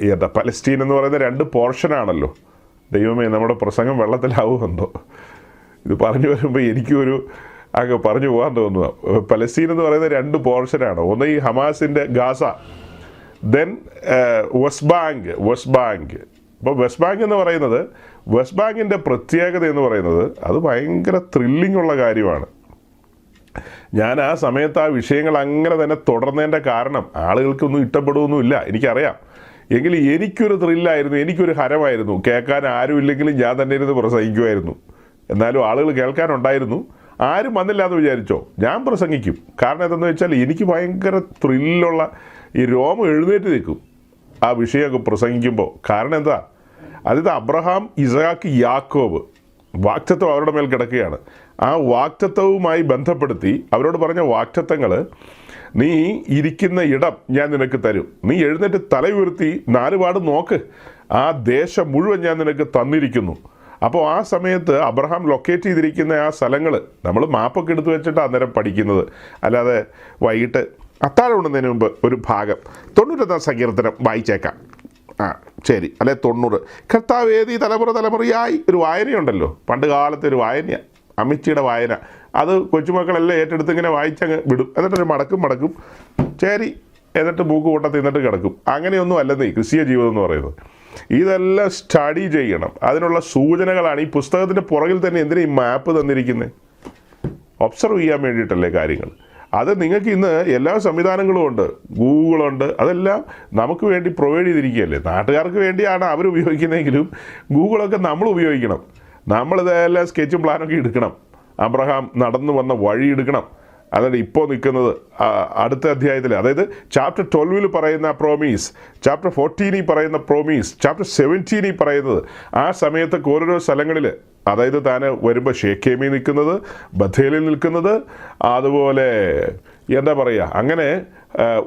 എന്താ പലസ്റ്റീൻ എന്ന് പറയുന്ന രണ്ട് പോർഷനാണല്ലോ ദൈവമേ നമ്മുടെ പ്രസംഗം വെള്ളത്തിലാവുന്നുണ്ടോ ഇത് പറഞ്ഞു വരുമ്പോൾ എനിക്കൊരു അങ്ങ് പറഞ്ഞു പോകാൻ തോന്നുക പലസ്തീൻ എന്ന് പറയുന്ന രണ്ട് പോർഷനാണ് ഒന്ന് ഈ ഹമാസിന്റെ Gaza then West Bank West Bank ഇപ്പോൾ വെസ്റ്റ് ബാങ്ക് എന്ന് പറയുന്നത് വെസ്റ്റ് ബാങ്കിന്റെ പ്രത്യേകത എന്ന് പറയുന്നത് അത് ഭയങ്കര ത്രില്ലിംഗ് ഉള്ള കാര്യമാണ്. ഞാൻ ആ സമയത്ത് ആ വിഷയങ്ങൾ അങ്ങനെ തന്നെ തുടർന്നതിന്റെ കാരണം ആളുകൾക്കൊന്നും ഇഷ്ടപ്പെടുകയൊന്നുമില്ല. എനിക്കറിയാം. എങ്കിലും എനിക്കൊരു ത്രില്ലായിരുന്നു എനിക്കൊരു ഹരമായിരുന്നു. കേൾക്കാൻ ആരും ഇല്ലെങ്കിലും ഞാൻ തന്നെ ഇരുന്ന് പ്രസംഗിക്കുമായിരുന്നു. എന്നാലും ആളുകൾ കേൾക്കാനുണ്ടായിരുന്നു. ആരും വന്നില്ല എന്ന് വിചാരിച്ചോ? ഞാൻ പ്രസംഗിക്കും. കാരണം എന്തെന്ന് വെച്ചാൽ എനിക്ക് ഭയങ്കര ത്രില്ലുള്ള ഈ രോമം എഴുന്നേറ്റ് നിൽക്കും. ആ വിഷയമൊക്കെ പ്രസംഗിക്കുമ്പോൾ. കാരണം എന്താ? അതായത് അബ്രഹാം ഇസഹാക്ക് യാക്കോബ് വാക്തത്വം അവരുടെ മേൽ കിടക്കുകയാണ്. ആ വാക്തത്വവുമായി ബന്ധപ്പെടുത്തി അവരോട് പറഞ്ഞ വാക്തത്വങ്ങൾ നീ ഇരിക്കുന്ന ഇടം ഞാൻ നിനക്ക് തരും. നീ എഴുന്നേറ്റ് തല ഉയർത്തി നാലുപാട് നോക്ക്. ആ ദേശം മുഴുവൻ ഞാൻ നിനക്ക് തന്നിരിക്കുന്നു. അപ്പോൾ ആ സമയത്ത് അബ്രഹാം ലൊക്കേറ്റ് ചെയ്തിരിക്കുന്ന ആ സ്ഥലങ്ങൾ നമ്മൾ മാപ്പൊക്കെ എടുത്തു വെച്ചിട്ട് അന്നേരം പഠിക്കുന്നത്. അല്ലാതെ വൈകിട്ട് അത്താഴം ഉണ്ണുന്നതിന് മുമ്പ് ഒരു ഭാഗം. തൊണ്ണൂറ്റൊന്നാം സങ്കീർത്തനം വായിച്ചേക്കാം. ആ ശരി. അല്ലെ തൊണ്ണൂറ്. കർത്താവ് ഏത് ഈ തലമുറ തലമുറയായി? ഒരു വായനയുണ്ടല്ലോ. പണ്ട് കാലത്തെ ഒരു വായനയാണ് അമിച്ചിയുടെ വായന. അത് കൊച്ചുമക്കളെല്ലാം ഏറ്റെടുത്ത് ഇങ്ങനെ വായിച്ചങ്ങ് വിടും. എന്നിട്ടൊരു മടക്കും മടക്കും. ചേരി എന്നിട്ട് മൂക്ക് കൂട്ടത്തിൽ നിന്നിട്ട് കിടക്കും. അങ്ങനെയൊന്നും അല്ലെന്നേ ക്രിസ്തീയ ജീവിതം എന്ന് പറയുന്നത്. ഇതെല്ലാം സ്റ്റഡി ചെയ്യണം. അതിനുള്ള സൂചനകളാണ് ഈ പുസ്തകത്തിന്റെ പുറകിൽ തന്നെ എന്തിനാ ഈ മാപ്പ് തന്നിരിക്കുന്നത് ഒബ്സർവ് ചെയ്യാൻ വേണ്ടിയിട്ടല്ലേ കാര്യങ്ങൾ. അത് നിങ്ങൾക്ക് ഇന്ന് എല്ലാ സംവിധാനങ്ങളും ഉണ്ട്. ഗൂഗിളുണ്ട് അതെല്ലാം നമുക്ക് വേണ്ടി പ്രൊവൈഡ് ചെയ്തിരിക്കുകയല്ലേ? നാട്ടുകാർക്ക് വേണ്ടിയാണ് അവർ ഉപയോഗിക്കുന്നതെങ്കിലും ഗൂഗിളൊക്കെ നമ്മൾ ഉപയോഗിക്കണം. നമ്മളിതെല്ലാം സ്കെച്ചും പ്ലാനൊക്കെ എടുക്കണം. അബ്രഹാം നടന്നു വന്ന വഴിയെടുക്കണം അതായത് ഇപ്പോൾ നിൽക്കുന്നത് അടുത്ത അധ്യായത്തിൽ. അതായത് ചാപ്റ്റർ ട്വൽവിൽ പറയുന്ന പ്രോമീസ് ചാപ്റ്റർ ഫോർട്ടീനിൽ പറയുന്ന പ്രോമീസ് ചാപ്റ്റർ സെവന്റീനിൽ പറയുന്നത് ആ സമയത്തൊക്കെ ഓരോരോ സ്ഥലങ്ങളിൽ അതായത് താൻ വരുമ്പോൾ ഷേഖേമി നിൽക്കുന്നത് ബഥേലിൽ നിൽക്കുന്നത് അതുപോലെ എന്താ പറയുക അങ്ങനെ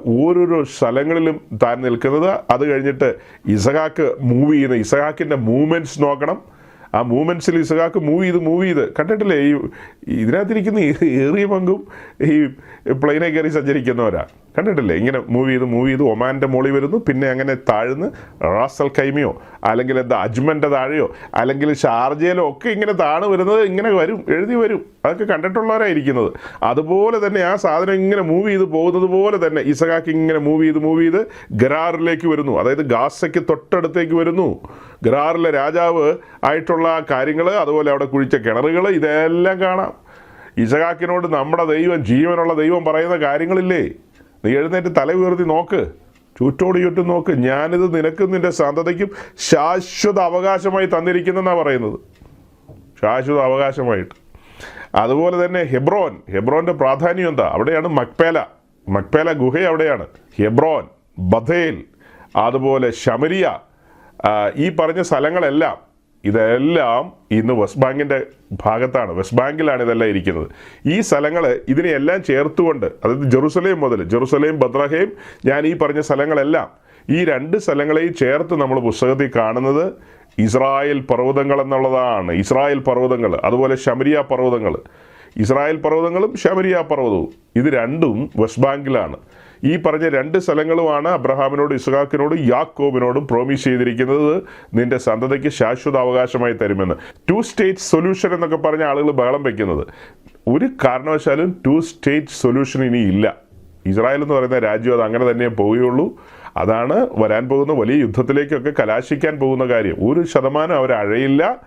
ഓരോരോ സ്ഥലങ്ങളിലും താൻ നിൽക്കുന്നത്. അത് കഴിഞ്ഞിട്ട് ഇസഹാക്ക് മൂവ് ചെയ്യുന്ന ഇസഹാക്കിന്റെ മൂവ്മെന്റ്സ് നോക്കണം. ആ മൂവ്മെന്റ്സിൽ ഇസഹാക്ക് മൂവ് ചെയ്ത് മൂവ് ചെയ്ത്. കണ്ടിട്ടില്ലേ? ഈ ഇതിനകത്തിരിക്കുന്ന ഏറിയ പങ്കും ഈ പ്ലെയിനെ കയറി സഞ്ചരിക്കുന്നവരാ. കണ്ടിട്ടില്ലേ? ഇങ്ങനെ മൂവ് ചെയ്ത് മൂവ് ചെയ്ത് ഒമാന്റെ മോളി വരുന്നു പിന്നെ അങ്ങനെ താഴ്ന്ന് റാസൽ കൈമയോ അല്ലെങ്കിൽ എന്താ അജ്മന്റെ താഴെയോ അല്ലെങ്കിൽ ഷാർജയിലോ ഒക്കെ ഇങ്ങനെ താണു വരുന്നത് ഇങ്ങനെ വരും എഴുതി വരും. അതൊക്കെ കണ്ടിട്ടുള്ളവരായിരിക്കുന്നത്. അതുപോലെ തന്നെ ആ സാധനം ഇങ്ങനെ മൂവ് ചെയ്ത് പോകുന്നത് പോലെ തന്നെ ഇസഹാക്ക് ഇങ്ങനെ മൂവ് ചെയ്ത് മൂവ് ചെയ്ത് ഗറാറിലേക്ക് വരുന്നു. അതായത് ഗാസയ്ക്ക് തൊട്ടടുത്തേക്ക് വരുന്നു. ഗറാറിലെ രാജാവ് ആയിട്ടുള്ള കാര്യങ്ങൾ അതുപോലെ അവിടെ കുഴിച്ച കിണറുകൾ ഇതെല്ലാം കാണാം. ഇസഹാക്കിനോട് നമ്മുടെ ദൈവം ജീവനുള്ള ദൈവം പറയുന്ന കാര്യങ്ങളില്ലേ? നീ എഴുന്നേറ്റ് തല ഉയർത്തി നോക്ക്. ചുറ്റോട് ചുറ്റും നോക്ക്. ഞാനിത് നിനക്കും നിന്റെ സന്തതിക്കും ശാശ്വത അവകാശമായി തന്നിരിക്കുന്നെന്നാണ് പറയുന്നത്. ശാശ്വത അവകാശമായിട്ട്. അതുപോലെ തന്നെ ഹെബ്രോൻ. ഹെബ്രോന്റെ പ്രാധാന്യം എന്താ? അവിടെയാണ് മക്പേല. മക്പേല ഗുഹ അവിടെയാണ്. ഹെബ്രോൻ ബഥേൽ അതുപോലെ ശമരിയ ഈ പറഞ്ഞ സ്ഥലങ്ങളെല്ലാം ഇതെല്ലാം ഇന്ന് വെസ്റ്റ് ബാങ്കിന്റെ ഭാഗത്താണ്. വെസ്റ്റ് ബാങ്കിലാണ് ഇതെല്ലാം ഇരിക്കുന്നത്. ഈ സ്ഥലങ്ങൾ ഇതിനെയെല്ലാം ചേർത്തുകൊണ്ട് അതായത് ജെറുസലേം മുതൽ ജെറുസലേം ബദ്രഹേം ഞാൻ ഈ പറഞ്ഞ സ്ഥലങ്ങളെല്ലാം ഈ രണ്ട് സ്ഥലങ്ങളെയും ചേർത്ത് നമ്മൾ പുസ്തകത്തിൽ കാണുന്നത് ഇസ്രായേൽ പർവതങ്ങൾ എന്നുള്ളതാണ്. ഇസ്രായേൽ പർവതങ്ങൾ അതുപോലെ ശമരിയ പർവതങ്ങൾ. ഇസ്രായേൽ പർവതങ്ങളും ശമരിയ പർവതവും. ഇത് രണ്ടും വെസ്റ്റ് ബാങ്കിലാണ് ഈ പറഞ്ഞ രണ്ട് സ്ഥലങ്ങളുമാണ് അബ്രഹാമിനോട് ഇസ്ഹാക്കിനോടും യാക്കോബിനോടും പ്രോമിസ് ചെയ്തിരിക്കുന്നത്. നിന്റെ സന്തതിക്ക് ശാശ്വത അവകാശമായി തരുമെന്ന്. ടു സ്റ്റേറ്റ് സൊല്യൂഷൻ എന്നൊക്കെ പറഞ്ഞ ആളുകൾ ബഹളം വയ്ക്കുന്നത് ഒരു കാരണവശാലും ടു സ്റ്റേറ്റ് സൊല്യൂഷൻ ഇനി ഇല്ല. ഇസ്രായേൽ എന്ന് പറയുന്ന രാജ്യം അത് അങ്ങനെ തന്നെ പോവുകയുള്ളൂ. അതാണ് വരാൻ പോകുന്ന വലിയ യുദ്ധത്തിലേക്കൊക്കെ കലാശിക്കാൻ പോകുന്ന കാര്യം. ഒരു ശതമാനം അവരഴയില്ല.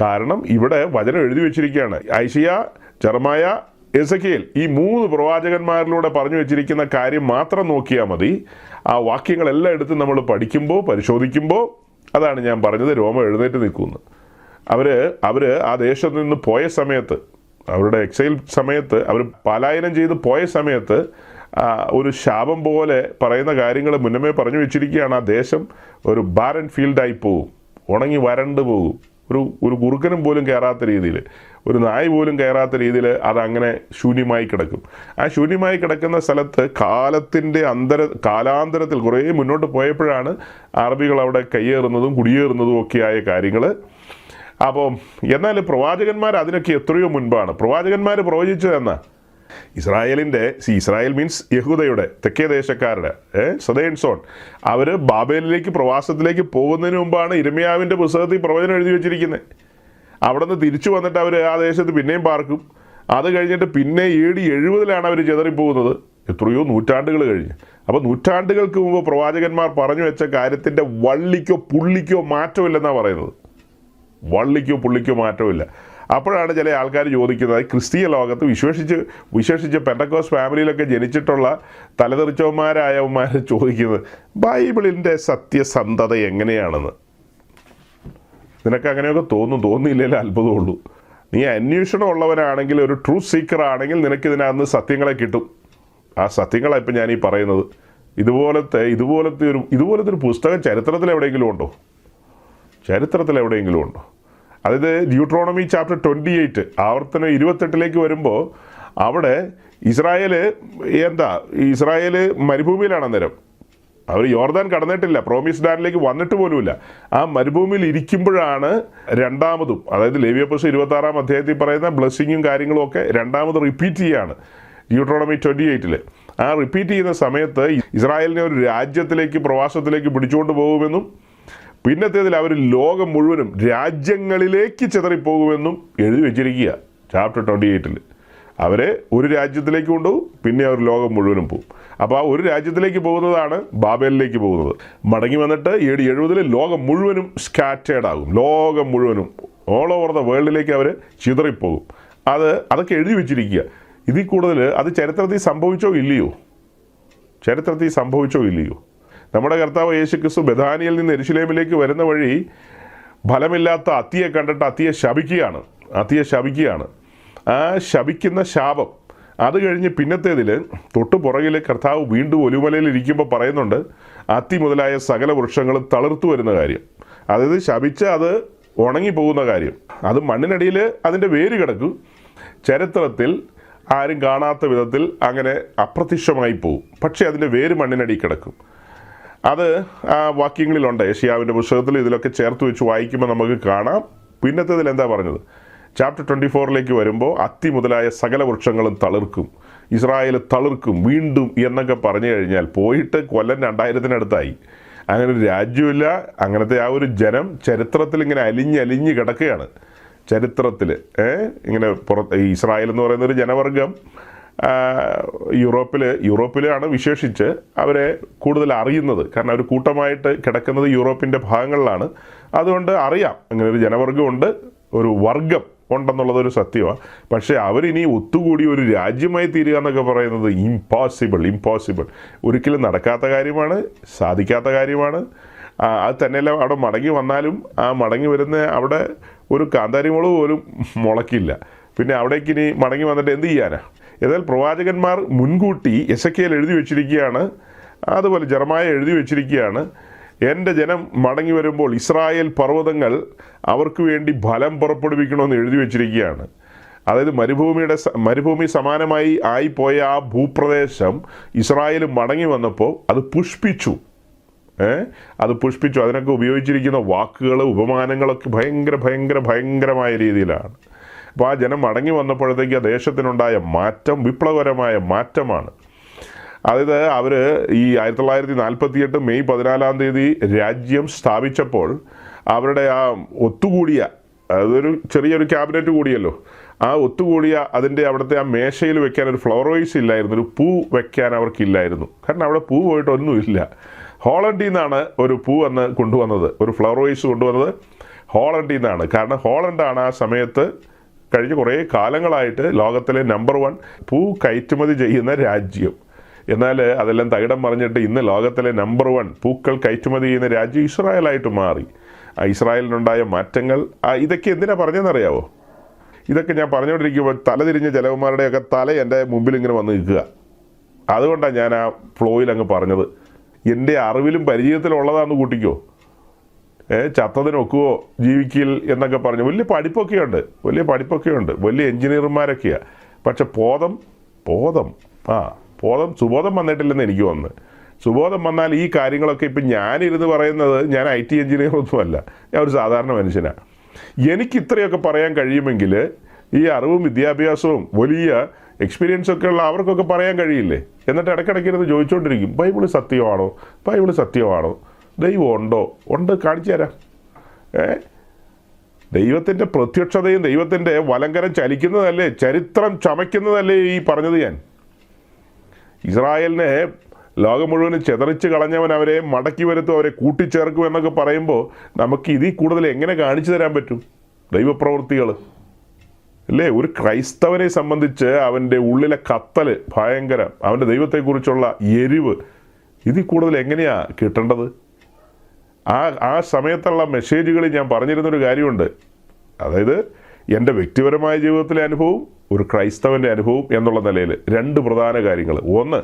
കാരണം ഇവിടെ വചനം എഴുതി വെച്ചിരിക്കുകയാണ്. ഐഷിയ ജർമായ എസക്കിയേൽ ഈ മൂന്ന് പ്രവാചകന്മാരിലൂടെ പറഞ്ഞു വെച്ചിരിക്കുന്ന കാര്യം മാത്രം നോക്കിയാൽ മതി. ആ വാക്യങ്ങളെല്ലാം എടുത്ത് നമ്മൾ പഠിക്കുമ്പോൾ പരിശോധിക്കുമ്പോൾ അതാണ് ഞാൻ പറഞ്ഞത് രോമം എഴുന്നേറ്റ് നിൽക്കുന്നു. അവർ അവർ ആ ദേശത്ത് നിന്ന് പോയ സമയത്ത് അവരുടെ എക്സൈൽ സമയത്ത് അവർ പലായനം ചെയ്ത് പോയ സമയത്ത് ഒരു ശാപം പോലെ പറയുന്ന കാര്യങ്ങൾ മുന്നമേ പറഞ്ഞു വെച്ചിരിക്കുകയാണ്. ആ ദേശം ഒരു ബാരൻ ഫീൽഡായി പോകും ഉണങ്ങി വരണ്ടു പോകും ഒരു ഒരു കുറുക്കനും പോലും കയറാത്ത രീതിയിൽ ഒരു നായ് പോലും കയറാത്ത രീതിയിൽ അതങ്ങനെ ശൂന്യമായി കിടക്കും. ആ ശൂന്യമായി കിടക്കുന്ന സ്ഥലത്ത് കാലത്തിന്റെ അന്തര കാലാന്തരത്തിൽ കുറേ മുന്നോട്ട് പോയപ്പോഴാണ് അറബികൾ അവിടെ കയ്യേറുന്നതും കുടിയേറുന്നതും ഒക്കെയായ കാര്യങ്ങൾ. അപ്പം എന്നാൽ പ്രവാചകന്മാർ അതിനൊക്കെ എത്രയോ മുൻപാണ്. പ്രവാചകന്മാർ പ്രവചിച്ചു എന്നാ? ഇസ്രായേലിന്റെ സി ഇസ്രായേൽ മീൻസ് യഹൂദയുടെ തെക്കേ ദേശക്കാരുടെ സദേൺ സോൺ. അവർ ബാബേലിലേക്ക് പ്രവാസത്തിലേക്ക് പോകുന്നതിന് മുമ്പാണ് ഇരമ്യാവിന്റെ പുസ്തകത്തിൽ പ്രവചനം എഴുതി വെച്ചിരിക്കുന്നത് അവിടെ നിന്ന് തിരിച്ചു വന്നിട്ട് അവർ ആ ദേശത്ത് പിന്നെയും പാർക്കും. അത് കഴിഞ്ഞിട്ട് പിന്നെ ഏടി എഴുപതിലാണ് അവർ ചെതറിപ്പോകുന്നത്. എത്രയോ നൂറ്റാണ്ടുകൾ കഴിഞ്ഞ്. അപ്പോൾ നൂറ്റാണ്ടുകൾക്ക് മുമ്പ് പ്രവാചകന്മാർ പറഞ്ഞു വെച്ച കാര്യത്തിന്റെ വള്ളിക്കോ പുള്ളിക്കോ മാറ്റമില്ലെന്നാണ് പറയുന്നത്. വള്ളിക്കോ പുള്ളിക്കോ മാറ്റമില്ല. അപ്പോഴാണ് ചില ആൾക്കാർ ചോദിക്കുന്നത്. ക്രിസ്തീയ ലോകത്ത് വിശ്വസിച്ച് വിശേഷിച്ച് പെൻഡക്കോസ് ഫാമിലിയിലൊക്കെ ജനിച്ചിട്ടുള്ള തലതെറിച്ചവന്മാരായവന്മാർ ചോദിക്കുന്നത് ബൈബിളിന്റെ സത്യസന്ധത എങ്ങനെയാണെന്ന്? നിനക്ക് അങ്ങനെയൊക്കെ തോന്നും തോന്നിയില്ലെങ്കിൽ അത്ഭുതമുള്ളൂ. നീ അന്വേഷണം ഉള്ളവനാണെങ്കിൽ ഒരു ട്രൂ സീക്കർ ആണെങ്കിൽ നിനക്ക് ഇതിനകത്ത് സത്യങ്ങളെ കിട്ടും. ആ സത്യങ്ങളാണ് ഇപ്പം ഞാൻ ഈ പറയുന്നത്. ഇതുപോലത്തെ ഇതുപോലത്തെ ഒരു ഇതുപോലത്തെ ഒരു പുസ്തകം ചരിത്രത്തിൽ എവിടെയെങ്കിലും ഉണ്ടോ? ചരിത്രത്തിൽ എവിടെയെങ്കിലും ഉണ്ടോ? അതായത് ന്യൂട്രോണമി ചാപ്റ്റർ ട്വന്റി എയ്റ്റ് ആവർത്തനം ഇരുപത്തെട്ടിലേക്ക് വരുമ്പോൾ അവിടെ ഇസ്രായേൽ എന്താ ഇസ്രായേൽ മരുഭൂമിയിലാണ് അന്നേരം. അവർ യോർദാൻ കടന്നിട്ടില്ല പ്രോമിസ് ഡാനിലേക്ക് വന്നിട്ട് പോലുമില്ല. ആ മരുഭൂമിയിൽ ഇരിക്കുമ്പോഴാണ് രണ്ടാമതും അതായത് ലേവിയപ്പസ് ഇരുപത്തി ആറാം അധ്യായത്തിൽ പറയുന്ന ബ്ലെസ്സിങ്ങും കാര്യങ്ങളും ഒക്കെ രണ്ടാമത് റിപ്പീറ്റ് ചെയ്യാണ് ന്യൂട്രോണമി ട്വന്റി എയ്റ്റിൽ ആ റിപ്പീറ്റ് ചെയ്യുന്ന സമയത്ത് ഇസ്രായേലിനെ ഒരു രാജ്യത്തിലേക്ക് പ്രവാസത്തിലേക്ക് പിടിച്ചുകൊണ്ട് പോകുമെന്നും പിന്നത്തേതിൽ അവർ ലോകം മുഴുവനും രാജ്യങ്ങളിലേക്ക് ചെതറിപ്പോകുമെന്നും എഴുതി വെച്ചിരിക്കുക. ചാപ്റ്റർ ട്വന്റി എയ്റ്റിൽ അവരെ ഒരു രാജ്യത്തിലേക്ക് കൊണ്ടുപോകും പിന്നെ അവർ ലോകം മുഴുവനും പോകും അപ്പോൾ ആ ഒരു രാജ്യത്തിലേക്ക് പോകുന്നതാണ് ബാബേലിലേക്ക് പോകുന്നത്. മടങ്ങി വന്നിട്ട് ഏഴ് എഴുപതിൽ ലോകം മുഴുവനും സ്കാറ്റേഡ് ആകും. ലോകം മുഴുവനും ഓൾ ഓവർ ദ വേൾഡിലേക്ക് അവർ ചിതറിപ്പോകും. അത് അതൊക്കെ എഴുതി വെച്ചിരിക്കുക. ഇതിൽ കൂടുതൽ അത് ചരിത്രത്തിൽ സംഭവിച്ചോ ഇല്ലയോ? ചരിത്രത്തിൽ സംഭവിച്ചോ ഇല്ലയോ? നമ്മുടെ കർത്താവ് യേശു ക്രിസ്തു ബഥാനിയിൽ നിന്ന് എരിശിലേമിലേക്ക് വരുന്ന വഴി ഫലമില്ലാത്ത അത്തിയെ കണ്ടിട്ട് അത്തിയെ ശപിക്കുകയാണ്. അത്തിയെ ശപിക്കുകയാണ്. ആ ശപിക്കുന്ന ശാപം അത് കഴിഞ്ഞ് പിന്നത്തേതിൽ തൊട്ടു പുറകിൽ കർത്താവ് വീണ്ടും ഒലുമലയിൽ ഇരിക്കുമ്പോൾ പറയുന്നുണ്ട് അത്തി മുതലായ സകല വൃക്ഷങ്ങളും തളിർത്തു വരുന്ന കാര്യം. അതായത് ശപിച്ച അത് ഉണങ്ങി പോകുന്ന കാര്യം. അത് മണ്ണിനടിയിൽ അതിന്റെ വേര് കിടക്കും. ചരിത്രത്തിൽ ആരും കാണാത്ത വിധത്തിൽ അങ്ങനെ അപ്രത്യക്ഷമായി പോകും പക്ഷേ അതിന്റെ വേര് മണ്ണിനടി കിടക്കും. അത് ആ വാക്യങ്ങളിലുണ്ട്. ഏഷ്യാവിന്റെ പുസ്തകത്തിൽ ഇതിലൊക്കെ ചേർത്ത് വെച്ച് വായിക്കുമ്പോൾ നമുക്ക് കാണാം. പിന്നത്തേതിൽ എന്താ പറഞ്ഞത്? ചാപ്റ്റർ ട്വന്റി ഫോറിലേക്ക് വരുമ്പോൾ അത്തി മുതലായ സകല വൃക്ഷങ്ങളും തളിർക്കും. ഇസ്രായേൽ തളിർക്കും വീണ്ടും എന്നൊക്കെ പറഞ്ഞു കഴിഞ്ഞാൽ പോയിട്ട് കൊല്ലം രണ്ടായിരത്തിനടുത്തായി. അങ്ങനെ ഒരു രാജ്യമില്ല അങ്ങനത്തെ ആ ഒരു ജനം ചരിത്രത്തിൽ ഇങ്ങനെ അലിഞ്ഞ് അലിഞ്ഞ് കിടക്കുകയാണ്. ചരിത്രത്തിൽ ഇങ്ങനെ പുറത്ത് ഇസ്രായേൽ എന്ന് പറയുന്ന ഒരു ജനവർഗം. യൂറോപ്പിൽ യൂറോപ്പിലാണ് വിശേഷിച്ച് അവരെ കൂടുതൽ അറിയുന്നത്. കാരണം അവർ കൂട്ടമായിട്ട് കിടക്കുന്നത് യൂറോപ്പിന്റെ ഭാഗങ്ങളിലാണ്. അതുകൊണ്ട് അറിയാം. അങ്ങനെ ഒരു ജനവർഗമുണ്ട്. ഒരു വർഗം ഉണ്ടെന്നുള്ളതൊരു സത്യമാണ് പക്ഷേ അവരിനി ഒത്തുകൂടി ഒരു രാജ്യമായി തീരുക എന്നൊക്കെ പറയുന്നത് ഇമ്പോസിബിൾ ഇമ്പോസിബിൾ ഒരിക്കലും നടക്കാത്ത കാര്യമാണ് സാധിക്കാത്ത കാര്യമാണ്. അത് തന്നെയല്ല അവിടെ മടങ്ങി വന്നാലും ആ മടങ്ങി വരുന്ന അവിടെ ഒരു കാന്താരിമുളക് പോലും മുളക്കില്ല. പിന്നെ അവിടേക്ക് ഇനി മടങ്ങി വന്നിട്ട് എന്ത് ചെയ്യാനാ? എന്നാൽ പ്രവാചകന്മാർ മുൻകൂട്ടി എസ് എ എഴുതി വെച്ചിരിക്കുകയാണ്. അതുപോലെ ജർമായ എഴുതി വെച്ചിരിക്കുകയാണ്. എന്റെ ജനം മടങ്ങി വരുമ്പോൾ ഇസ്രായേൽ പർവതങ്ങൾ അവർക്ക് വേണ്ടി ഫലം പുറപ്പെടുവിക്കണമെന്ന് എഴുതി വെച്ചിരിക്കുകയാണ്. അതായത് മരുഭൂമിയുടെ മരുഭൂമി സമാനമായി ആയിപ്പോയ ആ ഭൂപ്രദേശം ഇസ്രായേൽ മടങ്ങി വന്നപ്പോൾ അത് പുഷ്പിച്ചു. അത് പുഷ്പിച്ചു. അതിനൊക്കെ ഉപയോഗിച്ചിരിക്കുന്ന വാക്കുകൾ ഉപമാനങ്ങളൊക്കെ ഭയങ്കര ഭയങ്കര ഭയങ്കരമായ രീതിയിലാണ്. അപ്പോൾ ആ ജനം മടങ്ങി വന്നപ്പോഴത്തേക്ക് ആ ദേശത്തിനുണ്ടായ മാറ്റം വിപ്ലവകരമായ മാറ്റമാണ്. അതായത് അവർ ഈ ആയിരത്തി തൊള്ളായിരത്തി നാൽപ്പത്തിയെട്ട് മെയ് പതിനാലാം തീയതി രാജ്യം സ്ഥാപിച്ചപ്പോൾ അവരുടെ ആ ഒത്തുകൂടിയ അതൊരു ചെറിയൊരു ക്യാബിനറ്റ് കൂടിയല്ലോ ആ ഒത്തുകൂടിയ അതിന്റെ അവിടുത്തെ ആ മേശയിൽ വെക്കാൻ ഒരു ഫ്ലവർ വൈസ് ഇല്ലായിരുന്നു ഒരു പൂ വെക്കാൻ അവർക്കില്ലായിരുന്നു. കാരണം അവിടെ പൂ പോയിട്ടൊന്നുമില്ല ഹോളണ്ടിൽ നിന്നാണ് ഒരു പൂ അന്ന് കൊണ്ടുവന്നത് ഒരു ഫ്ലവർ വൈസ് കൊണ്ടുവന്നത്. ഹോളണ്ടിൽ നിന്നാണ്. കാരണം ഹോളണ്ടാണ് ആ സമയത്ത് കഴിഞ്ഞ കുറേ കാലങ്ങളായിട്ട് ലോകത്തിലെ നമ്പർ വൺ പൂ കയറ്റുമതി ചെയ്യുന്ന രാജ്യം. എന്നാൽ അതെല്ലാം തകിടം പറഞ്ഞിട്ട് ഇന്ന് ലോകത്തിലെ നമ്പർ വൺ പൂക്കൾ കയറ്റുമതി ചെയ്യുന്ന രാജ്യം ഇസ്രായേലായിട്ട് മാറി. ആ ഇസ്രായേലിനുണ്ടായ മാറ്റങ്ങൾ ഇതൊക്കെ എന്തിനാ പറഞ്ഞതെന്നറിയാവോ? ഇതൊക്കെ ഞാൻ പറഞ്ഞുകൊണ്ടിരിക്കുമ്പോൾ തലതിരിഞ്ഞ ചിലവന്മാരുടെയൊക്കെ തല എന്റെ മുമ്പിൽ ഇങ്ങനെ വന്ന് നിൽക്കുക. അതുകൊണ്ടാണ് ഞാൻ ആ ഫ്ലോയിൽ അങ്ങ് പറഞ്ഞത്. എന്റെ അറിവിലും പരിചയത്തിലുള്ളതാണെന്ന് കൂട്ടിക്കോ. ഏ ചത്തതിനൊക്കുവോ ജീവിക്കൽ എന്നൊക്കെ പറഞ്ഞു. വലിയ പഠിപ്പൊക്കെയുണ്ട്. വലിയ പഠിപ്പൊക്കെയുണ്ട്. വലിയ എഞ്ചിനീയർമാരൊക്കെയാണ് പക്ഷെ ബോധം ബോധം ആ ബോധം സുബോധം വന്നിട്ടില്ലെന്ന് എനിക്ക് വന്ന് സുബോധം വന്നാൽ ഈ കാര്യങ്ങളൊക്കെ ഇപ്പം ഞാനിരുന്ന് പറയുന്നത് ഞാൻ ഐ ടി എഞ്ചിനീയർ ഒന്നുമല്ല ഞാൻ ഒരു സാധാരണ മനുഷ്യനാണ് എനിക്ക് ഇത്രയൊക്കെ പറയാൻ കഴിയുമെങ്കിൽ ഈ അറിവും വിദ്യാഭ്യാസവും വലിയ എക്സ്പീരിയൻസ് ഒക്കെ ഉള്ള അവർക്കൊക്കെ പറയാൻ കഴിയില്ലേ? എന്നിട്ട് ഇടയ്ക്കിടയ്ക്ക് ഇരുന്ന് ചോദിച്ചുകൊണ്ടിരിക്കും ബൈബിൾ സത്യമാണോ? ബൈബിൾ സത്യമാണോ? ദൈവം ഉണ്ടോ? ഉണ്ട്. കാണിച്ചു തരാം. ഏ? ദൈവത്തിന്റെ പ്രത്യക്ഷതയും ദൈവത്തിന്റെ വലങ്കരം ചലിക്കുന്നതല്ലേ? ചരിത്രം ചമയ്ക്കുന്നതല്ലേ ഈ പറഞ്ഞത് ഞാൻ? ഇസ്രായേലിനെ ലോകം മുഴുവനും ചെതറിച്ച് കളഞ്ഞവൻ അവരെ മടക്കി വരുത്തും അവരെ കൂട്ടിച്ചേർക്കും എന്നൊക്കെ പറയുമ്പോൾ നമുക്ക് ഇതിൽ കൂടുതൽ എങ്ങനെ കാണിച്ചു തരാൻ പറ്റും? ദൈവപ്രവൃത്തികൾ അല്ലേ? ഒരു ക്രൈസ്തവനെ സംബന്ധിച്ച് അവന്റെ ഉള്ളിലെ കത്തൽ ഭയങ്കരം അവന്റെ ദൈവത്തെക്കുറിച്ചുള്ള എരിവ്. ഇതിൽ കൂടുതൽ എങ്ങനെയാണ് കിട്ടേണ്ടത്? ആ ആ സമയത്തുള്ള മെസ്സേജുകളിൽ ഞാൻ പറഞ്ഞിരുന്നൊരു കാര്യമുണ്ട്. അതായത് എന്റെ വ്യക്തിപരമായ ജീവിതത്തിലെ അനുഭവം ഒരു ക്രൈസ്തവന്റെ അനുഭവം എന്നുള്ള നിലയിൽ രണ്ട് പ്രധാന കാര്യങ്ങൾ. ഒന്ന്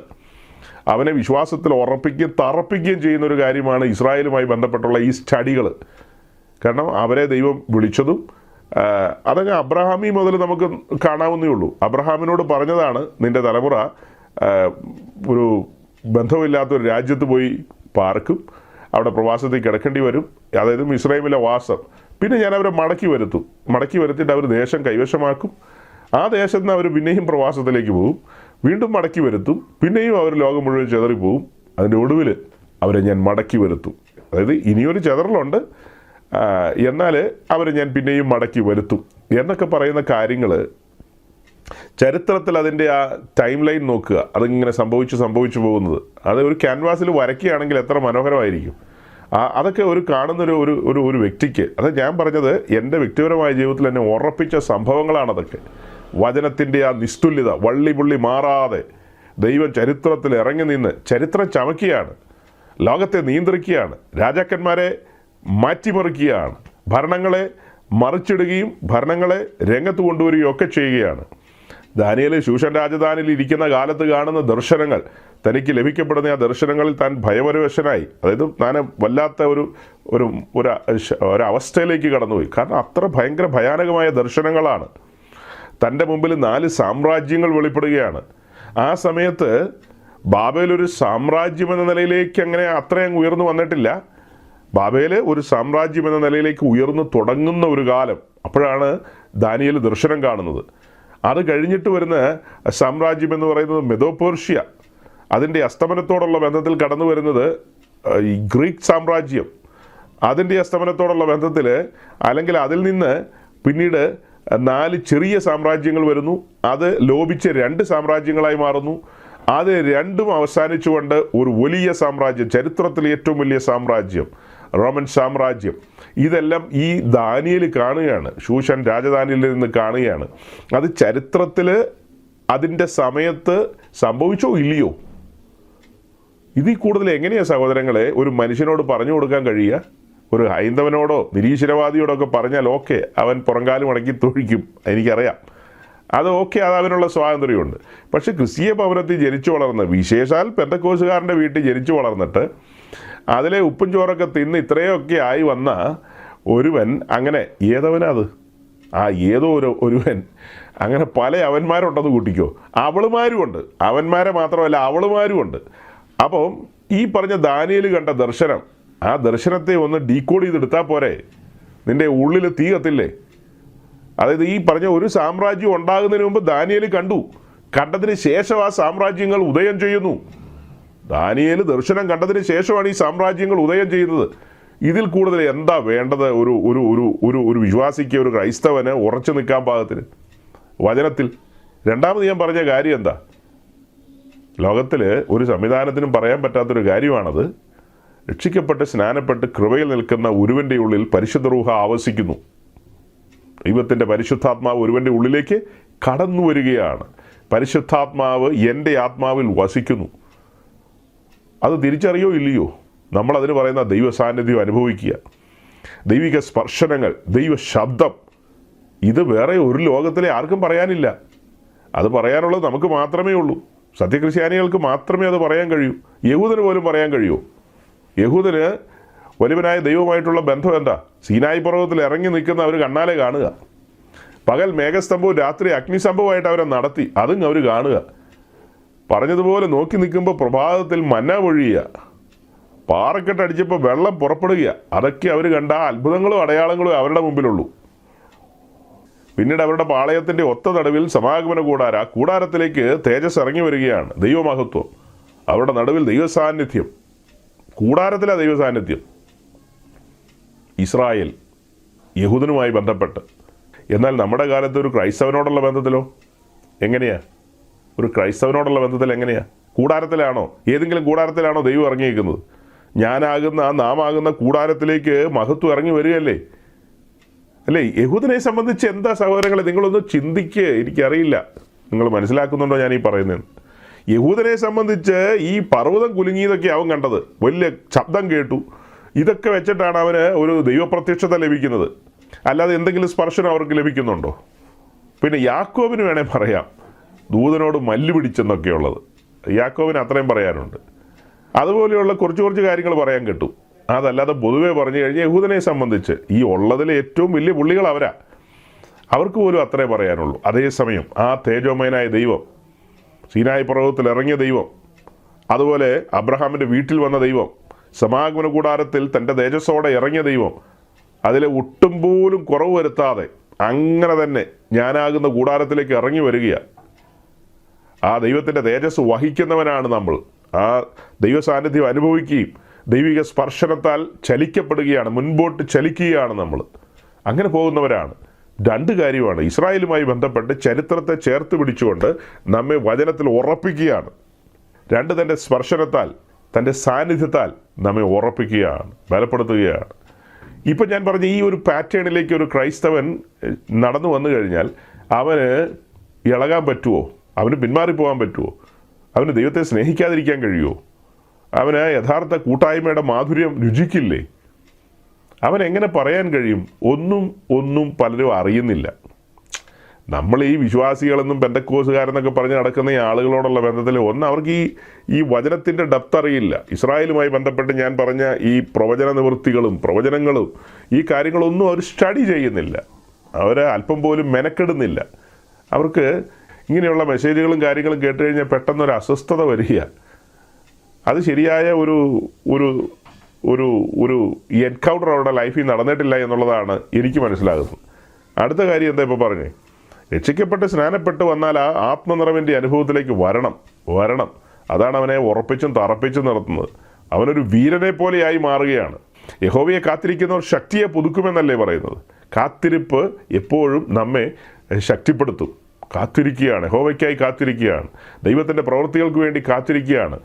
അവനെ വിശ്വാസത്തിൽ ഉറപ്പിക്കുകയും തറപ്പിക്കുകയും ചെയ്യുന്ന ഒരു കാര്യമാണ് ഇസ്രായേലുമായി ബന്ധപ്പെട്ടുള്ള ഈ സ്റ്റഡികൾ കാരണം അവരെ ദൈവം വിളിച്ചതും അതങ്ങ് അബ്രഹാമി മുതൽ നമുക്ക് കാണാവുന്നേ ഉള്ളൂ. അബ്രഹാമിനോട് പറഞ്ഞതാണ് നിന്റെ തലമുറ ഒരു ബന്ധമില്ലാത്തൊരു രാജ്യത്ത് പോയി പാർക്കും. അവിടെ പ്രവാസത്തിൽ കിടക്കേണ്ടി വരും. അതായത് ഇസ്രായേലിലെ വാസം. പിന്നെ ഞാൻ അവരെ മടക്കി വരുത്തും. മടക്കി വരുത്തിയിട്ട് അവർ ദേശം കൈവശമാക്കും. ആ ദേശത്ത് നിന്ന് അവർ പിന്നെയും പ്രവാസത്തിലേക്ക് പോകും വീണ്ടും മടക്കി വരുത്തും. പിന്നെയും അവർ ലോകം മുഴുവൻ ചെതറിപ്പോവും. അതിന്റെ ഒടുവിൽ അവരെ ഞാൻ മടക്കി വരുത്തും. അതായത് ഇനിയൊരു ചെതറലുണ്ട്. എന്നാൽ അവരെ ഞാൻ പിന്നെയും മടക്കി വരുത്തും. എന്നൊക്കെ പറയുന്ന കാര്യങ്ങൾ ചരിത്രത്തിൽ അതിന്റെ ആ ടൈം ലൈൻ നോക്കുക. അതിങ്ങനെ സംഭവിച്ചു സംഭവിച്ചു പോകുന്നത്. അത് ഒരു ക്യാൻവാസിൽ വരയ്ക്കുകയാണെങ്കിൽ എത്ര മനോഹരമായിരിക്കും. അതൊക്കെ ഒരു കാണുന്നൊരു ഒരു ഒരു ഒരു വ്യക്തിക്ക് അത് ഞാൻ പറഞ്ഞത് എന്റെ വ്യക്തിപരമായ ജീവിതത്തിൽ എന്നെ ഉറപ്പിച്ച സംഭവങ്ങളാണതൊക്കെ. വചനത്തിന്റെ ആ നിസ്തുല്യത വള്ളി പുള്ളി മാറാതെ ദൈവം ചരിത്രത്തിൽ ഇറങ്ങി നിന്ന് ചരിത്രം ചമക്കുകയാണ് ലോകത്തെ നിയന്ത്രിക്കുകയാണ് രാജാക്കന്മാരെ മാറ്റിമറിക്കുകയാണ് ഭരണങ്ങളെ മറിച്ചിടുകയും ഭരണങ്ങളെ രംഗത്ത് കൊണ്ടുവരികയും ഒക്കെ ചെയ്യുകയാണ്. ദാനിയൽ ശൂഷൻ രാജധാനിയിൽ ഇരിക്കുന്ന കാലത്ത് കാണുന്ന ദർശനങ്ങൾ തനിക്ക് ലഭിക്കപ്പെടുന്ന ആ ദർശനങ്ങളിൽ താൻ ഭയപരവശനായി അതായത് താൻ വല്ലാത്ത ഒരു ഒരു ഒരു അവസ്ഥയിലേക്ക് കടന്നുപോയി. കാരണം അത്ര ഭയങ്കര ഭയാനകമായ ദർശനങ്ങളാണ്. തന്റെ മുമ്പിൽ നാല് സാമ്രാജ്യങ്ങൾ വെളിപ്പെടുകയാണ്. ആ സമയത്ത് ബാബേൽ ഒരു സാമ്രാജ്യം എന്ന നിലയിലേക്ക് അങ്ങനെ അത്രയും ഉയർന്നു വന്നിട്ടില്ല. ബാബേൽ ഒരു സാമ്രാജ്യം എന്ന നിലയിലേക്ക് ഉയർന്നു തുടങ്ങുന്ന ഒരു കാലം അപ്പോഴാണ് ദാനിയൽ ദർശനം കാണുന്നത്. അത് കഴിഞ്ഞിട്ട് വരുന്ന സാമ്രാജ്യം എന്ന് പറയുന്നത് മെതോപേർഷ്യ അതിന്റെ അസ്തമനത്തോടുള്ള ബന്ധത്തിൽ കടന്നു വരുന്നത് ഈ ഗ്രീക്ക് സാമ്രാജ്യം. അതിന്റെ അസ്തമനത്തോടുള്ള ബന്ധത്തിൽ അല്ലെങ്കിൽ അതിൽ നിന്ന് പിന്നീട് നാല് ചെറിയ സാമ്രാജ്യങ്ങൾ വരുന്നു. അത് ലോപിച്ച് രണ്ട് സാമ്രാജ്യങ്ങളായി മാറുന്നു. അത് രണ്ടും അവസാനിച്ചുകൊണ്ട് ഒരു വലിയ സാമ്രാജ്യം ചരിത്രത്തിലെ ഏറ്റവും വലിയ സാമ്രാജ്യം. റോമൻ സാമ്രാജ്യം. ഇതെല്ലാം ഈ ദാനിയിൽ കാണുകയാണ്. ശൂഷൻ രാജധാനിയിൽ നിന്ന് കാണുകയാണ്. അത് ചരിത്രത്തിൽ അതിന്റെ സമയത്ത് സംഭവിച്ചോ ഇല്ലയോ? ഇതിൽ കൂടുതൽ എങ്ങനെയാണ് സഹോദരങ്ങളെ? ഒരു മനുഷ്യനോട് പറഞ്ഞു കൊടുക്കാൻ കഴിയുക? ഒരു ഹൈന്ദവനോടോ നിരീശ്വരവാദിയോടോ ഒക്കെ പറഞ്ഞാൽ ഓക്കെ അവൻ പുറങ്കാലം മടക്കി തൊഴിക്കും. എനിക്കറിയാം. അത് ഓക്കെ അത് അവനുള്ള സ്വാതന്ത്ര്യമുണ്ട്. പക്ഷേ ക്രിസ്തീയ ഭവനത്തിൽ ജനിച്ചു വളർന്ന വിശേഷാൽ പെന്തക്കോസുകാരന്റെ വീട്ടിൽ ജനിച്ചു വളർന്നിട്ട് അതിലെ ഉപ്പും ചോറൊക്കെ തിന്ന് ഇത്രയൊക്കെ ആയി വന്ന ഒരുവൻ അങ്ങനെ ഏതവനത്? ആ ഏതോ ഒരു ഒരുവൻ. അങ്ങനെ പല അവന്മാരുണ്ടെന്ന് കൂട്ടിക്കോ. അവളുമാരുമുണ്ട്. അവന്മാരെ മാത്രമല്ല അവളുമാരുമുണ്ട്. അപ്പം ഈ പറഞ്ഞ ദാനിയൽ കണ്ട ദർശനം ആ ദർശനത്തെ ഒന്ന് ഡീകോഡ് ചെയ്തെടുത്താൽ പോരെ? നിന്റെ ഉള്ളിൽ തീ കത്തില്ലേ? അതായത് ഈ പറഞ്ഞ ഒരു സാമ്രാജ്യം ഉണ്ടാകുന്നതിന് മുമ്പ് ദാനിയൽ കണ്ടു. കണ്ടതിന് ശേഷം ആ സാമ്രാജ്യങ്ങൾ ഉദയം ചെയ്യുന്നു. ദാനിയേൽ ദർശനം കണ്ടതിന് ശേഷമാണ് ഈ സാമ്രാജ്യങ്ങൾ ഉദയം ചെയ്യുന്നത്. ഇതിൽ കൂടുതൽ എന്താ വേണ്ടത്? ഒരു ഒരു ഒരു ഒരു ഒരു വിശ്വാസിക്ക് ഒരു ക്രൈസ്തവന് ഉറച്ചു നിൽക്കാൻ പാകത്തിന്. വചനത്തിൽ രണ്ടാമത് ഞാൻ പറഞ്ഞ കാര്യം എന്താ? ലോകത്തിൽ ഒരു സംവിധാനത്തിനും പറയാൻ പറ്റാത്തൊരു കാര്യമാണത്. രക്ഷിക്കപ്പെട്ട് സ്നാനപ്പെട്ട് കൃപയിൽ നിൽക്കുന്ന ഒരുവന്റെ ഉള്ളിൽ പരിശുദ്ധ റൂഹ ആവസിക്കുന്നു. ദൈവത്തിന്റെ പരിശുദ്ധാത്മാവ് ഒരുവന്റെ ഉള്ളിലേക്ക് കടന്നു വരികയാണ് പരിശുദ്ധാത്മാവ് എന്റെ ആത്മാവിൽ വസിക്കുന്നു. അത് തിരിച്ചറിയോ ഇല്ലയോ? നമ്മളതിന് പറയുന്ന ദൈവ സാന്നിധ്യം അനുഭവിക്കുക. ദൈവിക സ്പർശനങ്ങൾ ദൈവ ശബ്ദം ഇത് വേറെ ഒരു ലോകത്തിലെ ആർക്കും പറയാനില്ല. അത് പറയാനുള്ളത് നമുക്ക് മാത്രമേ ഉള്ളൂ. സത്യക്രിസ്ത്യാനികൾക്ക് മാത്രമേ അത് പറയാൻ കഴിയൂ. യഹൂദന് പോലും പറയാൻ കഴിയൂ. യഹൂദന് വലുവനായ ദൈവമായിട്ടുള്ള ബന്ധം എന്താ? സീനായി പർവതത്തിൽ ഇറങ്ങി നിൽക്കുന്ന അവർ കണ്ണാലെ കാണുക. പകൽ മേഘസ്തംഭവും രാത്രി അഗ്നിസംഭവമായിട്ട് അവരെ നടത്തി. അതും അവർ കാണുക. പറഞ്ഞതുപോലെ നോക്കി നിൽക്കുമ്പോൾ പ്രഭാതത്തിൽ മന്ന പൊഴിയുക പാറക്കെട്ട് അടിച്ചപ്പോൾ വെള്ളം പുറപ്പെടുക അതൊക്കെ അവർ കണ്ട ആ അത്ഭുതങ്ങളും അടയാളങ്ങളും അവരുടെ മുമ്പിലുള്ളൂ. പിന്നീട് അവരുടെ പാളയത്തിന്റെ ഒത്ത നടുവിൽ സമാഗമന കൂടാര കൂടാരത്തിലേക്ക് തേജസ് ഇറങ്ങി വരികയാണ്. ദൈവമഹത്വം. അവരുടെ നടുവിൽ ദൈവസാന്നിധ്യം. കൂടാരത്തിലെ ദൈവസാന്നിധ്യം. ഇസ്രായേൽ യഹൂദനുമായി ബന്ധപ്പെട്ട്. എന്നാൽ നമ്മുടെ കാലത്ത് ഒരു ക്രൈസ്തവനോടുള്ള ബന്ധത്തിലോ? എങ്ങനെയാ? ഒരു ക്രൈസ്തവനോടുള്ള ബന്ധത്തിൽ എങ്ങനെയാണ് കൂടാരത്തിലാണോ? ഏതെങ്കിലും കൂടാരത്തിലാണോ ദൈവം ഇറങ്ങിയിരിക്കുന്നത്? ഞാനാകുന്ന നാമാകുന്ന കൂടാരത്തിലേക്ക് മഹത്വം ഇറങ്ങി വരികയല്ലേ? അല്ലേ യഹൂദനെ സംബന്ധിച്ച് എന്താ സഹോദരങ്ങളെ? നിങ്ങളൊന്ന് ചിന്തിക്കുക എനിക്കറിയില്ല നിങ്ങൾ മനസ്സിലാക്കുന്നുണ്ടോ ഞാൻ ഈ പറയുന്നത്? യഹൂദനെ സംബന്ധിച്ച് ഈ പർവതം കുലുങ്ങിയതൊക്കെ അവൻ കണ്ടത്. വലിയ ശബ്ദം കേട്ടു. ഇതൊക്കെ വെച്ചിട്ടാണ് അവന് ഒരു ദൈവപ്രത്യക്ഷത ലഭിക്കുന്നത്. അല്ലാതെ എന്തെങ്കിലും സ്പർശനം അവർക്ക് ലഭിക്കുന്നുണ്ടോ? പിന്നെ യാക്കോബിന് വേണേൽ പറയാം. ദൂതനോട് മല്ല് പിടിച്ചെന്നൊക്കെയുള്ളത്. യാക്കോവിന് അത്രയും പറയാനുണ്ട്. അതുപോലെയുള്ള കുറച്ച് കുറച്ച് കാര്യങ്ങൾ പറയാൻ കിട്ടും. അതല്ലാതെ പൊതുവെ പറഞ്ഞു കഴിഞ്ഞാൽ യഹൂദനെ സംബന്ധിച്ച് ഈ ഉള്ളതിലെ ഏറ്റവും വലിയ പുള്ളികൾ അവരാ. അവർക്ക് പോലും അത്രേ പറയാനുള്ളൂ. അതേസമയം ആ തേജോമയനായ ദൈവം സീനായി പർവതത്തിൽ ഇറങ്ങിയ ദൈവം അതുപോലെ അബ്രഹാമിന്റെ വീട്ടിൽ വന്ന ദൈവം സമാഗമന കൂടാരത്തിൽ തന്റെ തേജസ്സോടെ ഇറങ്ങിയ ദൈവം അതിലെ ഒട്ടും പോലും കുറവ് വരുത്താതെ അങ്ങനെ തന്നെ ഞാനാകുന്ന കൂടാരത്തിലേക്ക് ഇറങ്ങി വരികയാണ്. ആ ദൈവത്തിന്റെ തേജസ് വഹിക്കുന്നവനാണ് നമ്മൾ. ആ ദൈവ സാന്നിധ്യം അനുഭവിക്കുകയും ദൈവിക സ്പർശനത്താൽ ചലിക്കപ്പെടുകയാണ് മുൻപോട്ട് ചലിക്കുകയാണ് നമ്മൾ. അങ്ങനെ പോകുന്നവരാണ്. രണ്ട് കാര്യമാണ്. ഇസ്രായേലുമായി ബന്ധപ്പെട്ട് ചരിത്രത്തെ ചേർത്ത് പിടിച്ചുകൊണ്ട് നമ്മെ വചനത്തിൽ ഉറപ്പിക്കുകയാണ്. രണ്ട് തന്റെ സ്പർശനത്താൽ തന്റെ സാന്നിധ്യത്താൽ നമ്മെ ഉറപ്പിക്കുകയാണ് ബലപ്പെടുത്തുകയാണ്. ഇപ്പം ഞാൻ പറഞ്ഞ ഈ ഒരു പാറ്റേണിലേക്ക് ഒരു ക്രൈസ്തവൻ നടന്നു വന്നു കഴിഞ്ഞാൽ അവന് ഇളകാൻ പറ്റുമോ അവന് പിന്മാറിപ്പോകാൻ പറ്റുമോ അവന് ദൈവത്തെ സ്നേഹിക്കാതിരിക്കാൻ കഴിയുമോ അവന് യഥാർത്ഥ കൂട്ടായ്മയുടെ മാധുര്യം രുചിക്കില്ലേ? അവൻ എങ്ങനെ പറയാൻ കഴിയും? ഒന്നും ഒന്നും പലരും അറിയുന്നില്ല. നമ്മൾ ഈ വിശ്വാസികളെന്നും ബെന്തക്കോസുകാരെന്നൊക്കെ പറഞ്ഞ് നടക്കുന്ന ഈ ആളുകളോടുള്ള ബന്ധത്തിൽ ഒന്ന് അവർക്ക് ഈ ഈ വചനത്തിന്റെ ഡെപ്ത് അറിയില്ല. ഇസ്രായേലുമായി ബന്ധപ്പെട്ട് ഞാൻ പറഞ്ഞ ഈ പ്രവചന നിവൃത്തികളും പ്രവചനങ്ങളും ഈ കാര്യങ്ങളൊന്നും അവർ സ്റ്റഡി ചെയ്യുന്നില്ല. അവർ അല്പം പോലും മെനക്കെടുന്നില്ല. അവർക്ക് ഇങ്ങനെയുള്ള മെസ്സേജുകളും കാര്യങ്ങളും കേട്ട് കഴിഞ്ഞാൽ പെട്ടെന്നൊരു അസ്വസ്ഥത വരിക. അത് ശരിയായ ഒരു ഒരു ഒരു ഒരു എൻകൗണ്ടർ അവരുടെ ലൈഫിൽ നടന്നിട്ടില്ല എന്നുള്ളതാണ് എനിക്ക് മനസ്സിലാകുന്നത്. അടുത്ത കാര്യം എന്താ ഇപ്പോൾ പറഞ്ഞേ? രക്ഷിക്കപ്പെട്ട് സ്നാനപ്പെട്ട് വന്നാൽ ആ ആത്മനിറവിന്റെ അനുഭവത്തിലേക്ക് വരണം. വരണം. അതാണ് അവനെ ഉറപ്പിച്ചും തറപ്പിച്ചും നിർത്തുന്നത് അവനൊരു വീരനെ പോലെയായി മാറുകയാണ്. യഹോവയെ കാത്തിരിക്കുന്നവർ ശക്തിയെ പുതുക്കുമെന്നല്ലേ പറയുന്നത്? കാത്തിരിപ്പ് എപ്പോഴും നമ്മെ ശക്തിപ്പെടുത്തും. കാത്തിരിക്കുകയാണ്. ഹോവയ്ക്കായി കാത്തിരിക്കുകയാണ്. ദൈവത്തിന്റെ പ്രവൃത്തികൾക്ക് വേണ്ടി കാത്തിരിക്കുകയാണ്.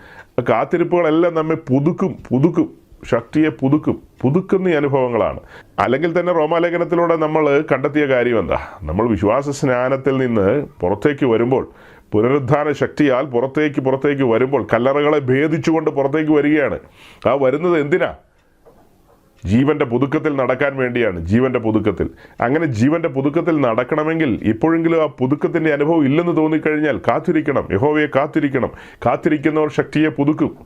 കാത്തിരിപ്പുകളെല്ലാം നമ്മെ പുതുക്കും പുതുക്കും. ശക്തിയെ പുതുക്കും പുതുക്കുന്ന അനുഭവങ്ങളാണ്. അല്ലെങ്കിൽ തന്നെ റോമാലേഖനത്തിലൂടെ നമ്മൾ കണ്ടെത്തിയ കാര്യം എന്താ? നമ്മൾ വിശ്വാസ സ്നാനത്തിൽ നിന്ന് പുറത്തേക്ക് വരുമ്പോൾ പുനരുദ്ധാന ശക്തിയാൽ പുറത്തേക്ക് പുറത്തേക്ക് വരുമ്പോൾ കല്ലറകളെ ഭേദിച്ചുകൊണ്ട് പുറത്തേക്ക് വരികയാണ്. ആ വരുന്നത് എന്തിനാ? ജീവന്റെ പുതുക്കത്തിൽ നടക്കാൻ വേണ്ടിയാണ് ജീവന്റെ പുതുക്കത്തിൽ. അങ്ങനെ ജീവന്റെ പുതുക്കത്തിൽ നടക്കണമെങ്കിൽ ഇപ്പോഴെങ്കിലും ആ പുതുക്കത്തിന്റെ അനുഭവം ഇല്ലെന്ന് തോന്നിക്കഴിഞ്ഞാൽ കാത്തിരിക്കണം യഹോവയെ കാത്തിരിക്കണം. കാത്തിരിക്കുന്നവർ ശക്തിയെ പുതുക്കും.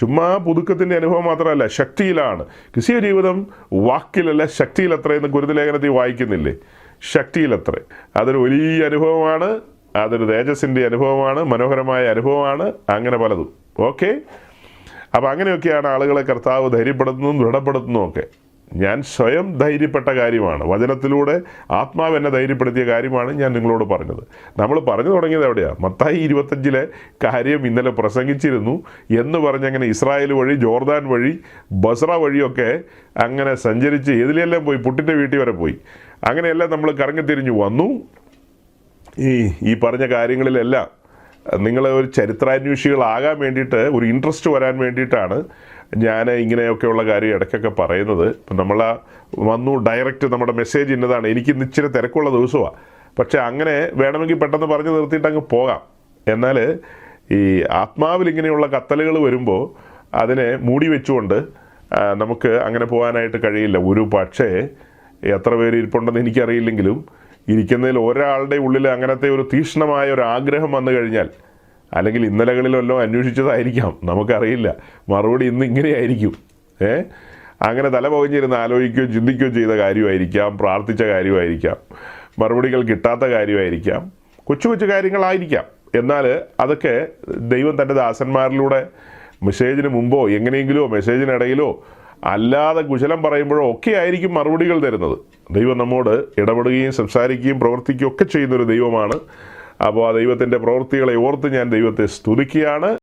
ചുമ്മാ പുതുക്കത്തിന്റെ അനുഭവം മാത്രമല്ല ശക്തിയിലാണ്. ക്രിസ്തീയ ജീവിതം വാക്കിലല്ല ശക്തിയിൽ എന്ന് ഗുരുതലേഖനത്തിൽ വായിക്കുന്നില്ലേ? ശക്തിയിലത്ര. അതൊരു വലിയ അനുഭവമാണ് അതൊരു തേജസ്സിന്റെ അനുഭവമാണ് മനോഹരമായ അനുഭവമാണ് അങ്ങനെ പലതും. ഓക്കെ? അപ്പം അങ്ങനെയൊക്കെയാണ് ആളുകളെ കർത്താവ് ധൈര്യപ്പെടുത്തുന്നതും ദൃഢപ്പെടുത്തുന്നതും ഒക്കെ. ഞാൻ സ്വയം ധൈര്യപ്പെട്ട കാര്യമാണ്. വചനത്തിലൂടെ ആത്മാവ് എന്നെ ധൈര്യപ്പെടുത്തിയ കാര്യമാണ് ഞാൻ നിങ്ങളോട് പറഞ്ഞത്. നമ്മൾ പറഞ്ഞു തുടങ്ങിയത് എവിടെയാണ് മത്തായി ഇരുപത്തഞ്ചിലെ കാര്യം ഇന്നലെ പ്രസംഗിച്ചിരുന്നു എന്ന് പറഞ്ഞങ്ങനെ ഇസ്രായേൽ വഴി ജോർദാൻ വഴി ബസ്ര വഴിയൊക്കെ അങ്ങനെ സഞ്ചരിച്ച് ഏതിലെല്ലാം പോയി? പുട്ടിന്റെ വീട്ടിൽ വരെ പോയി. അങ്ങനെയെല്ലാം നമ്മൾ കറങ്ങിത്തിരിഞ്ഞു വന്നു. ഈ ഈ പറഞ്ഞ കാര്യങ്ങളിലെല്ലാം നിങ്ങൾ ഒരു ചരിത്രാന്വേഷികളാകാൻ വേണ്ടിയിട്ട് ഒരു ഇൻട്രസ്റ്റ് വരാൻ വേണ്ടിയിട്ടാണ് ഞാൻ ഇങ്ങനെയൊക്കെയുള്ള കാര്യം ഇടയ്ക്കൊക്കെ പറയുന്നത്. നമ്മൾ വന്നു ഡയറക്റ്റ് നമ്മുടെ മെസ്സേജ് ഇന്നതാണ്. എനിക്ക് ഇന്ന് ഇച്ചിരി തിരക്കുള്ള ദിവസമാണ് പക്ഷേ അങ്ങനെ വേണമെങ്കിൽ പെട്ടെന്ന് പറഞ്ഞു നിർത്തിയിട്ട് അങ്ങ് പോകാം. എന്നാൽ ഈ ആത്മാവിൽ ഇങ്ങനെയുള്ള കത്തലുകൾ വരുമ്പോൾ അതിനെ മൂടി വെച്ചുകൊണ്ട് നമുക്ക് അങ്ങനെ പോകാനായിട്ട് കഴിയില്ല. ഒരു പക്ഷേ എത്ര പേര് ഇരിപ്പുണ്ടെന്ന് എനിക്കറിയില്ലെങ്കിലും ഇരിക്കുന്നതിൽ ഒരാളുടെ ഉള്ളിൽ അങ്ങനത്തെ ഒരു തീക്ഷ്ണമായ ഒരു ആഗ്രഹം വന്നു കഴിഞ്ഞാൽ അല്ലെങ്കിൽ ഇന്നലകളിലല്ലോ അന്വേഷിച്ചതായിരിക്കാം നമുക്കറിയില്ല. മറുപടി ഇന്ന് ഇങ്ങനെയായിരിക്കും. ഏ? അങ്ങനെ തല പകഞ്ഞിരുന്ന് ആലോചിക്കുകയോ ചിന്തിക്കുകയോ ചെയ്ത കാര്യമായിരിക്കാം പ്രാർത്ഥിച്ച കാര്യമായിരിക്കാം മറുപടികൾ കിട്ടാത്ത കാര്യമായിരിക്കാം കൊച്ചു കൊച്ചു കാര്യങ്ങളായിരിക്കാം. എന്നാൽ അതൊക്കെ ദൈവം തന്റെ ദാസന്മാരിലൂടെ മെസ്സേജിന് മുമ്പോ എങ്ങനെയെങ്കിലോ മെസ്സേജിനിടയിലോ അല്ലാതെ കുശലം പറയുമ്പോഴോ ഒക്കെ ആയിരിക്കും മറുപടികൾ തരുന്നത്. ദൈവം നമ്മോട് ഇടപെടുകയും സംസാരിക്കുകയും പ്രവർത്തിക്കുകയും ഒക്കെ ചെയ്യുന്നൊരു ദൈവമാണ്. അപ്പോൾ ആ ദൈവത്തിന്റെ പ്രവൃത്തികളെ ഓർത്ത് ഞാൻ ദൈവത്തെ സ്തുതിക്കുകയാണ്.